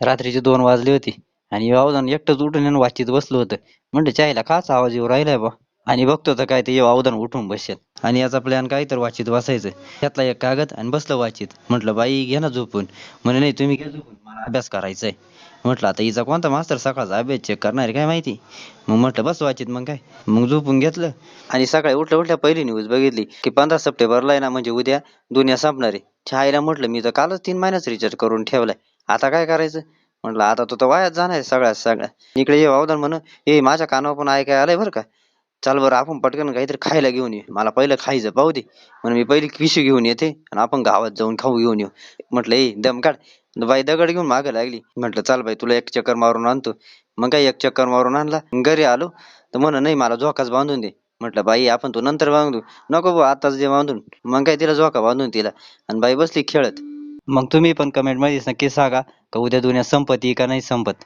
रात्रीचे दोन वाजले होते. आणि वावदान एकटंच उठून येऊन वाचित बसलो होतं. म्हणलं चायला खास आवाज येऊ राहिलाय बा. आणि बघतो तर काय ते वावदान उठून बसेल आणि याचा प्लॅन काय तर वाचित वाचायचं त्यातला एक कागद आणि बसलं वाचित. म्हटलं बाई घे ना झोपून. म्हणे नाही तुम्ही घ्या झोपून. मला अभ्यास करायचा आहे म्हटलं आता हिचा कोणता मास्तर सकाळचा अभ्यास चेक करणार आहे काय माहिती? मग म्हटलं बस वाचित मग काय? मग झोपून घेतलं. आणि सकाळी उठल्या उठल्या पहिली न्यूज बघितली की पंधरा सप्टेंबरला आहे ना म्हणजे उद्या दुनिया संपणार आहे. छायला म्हटलं मी तर कालच तीन महिन्याच रिचार्ज करून ठेवलाय. आता काय करायचं? म्हटलं आता तू तर वायाच जाणार आहे सगळ्या इकडे ये वावदान म्हण ए माझ्या कानावर पण ऐकाय आलंय बरं का? चाल बरं आपण पटकन काहीतरी खायला घेऊन ये मला पहिलं खायचं पाहू दे. म्हणून मी पहिली पिशी घेऊन येते आणि आपण गावात जाऊन खाऊ घेऊन येऊ. म्हटलं ए दम काढ. बाई दगड घेऊन मागं लागली. म्हटलं चाल बाई तुला एक चक्कर मारून आणतो. मग काय एक चक्कर मारून आणला? घरी आलो. तर म्हण नाही मला झोकाच बांधून दे. म्हटलं बाई आपण तू नंतर बांधू. नको भाऊ आताच दे बांधून. मग काय तिला झोका बांधून तिला आणि बाई बसली खेळत. मग तुम्ही पण कमेंटमध्ये नक्की सांगा का उद्या दुनिया संपती का नाही संपत?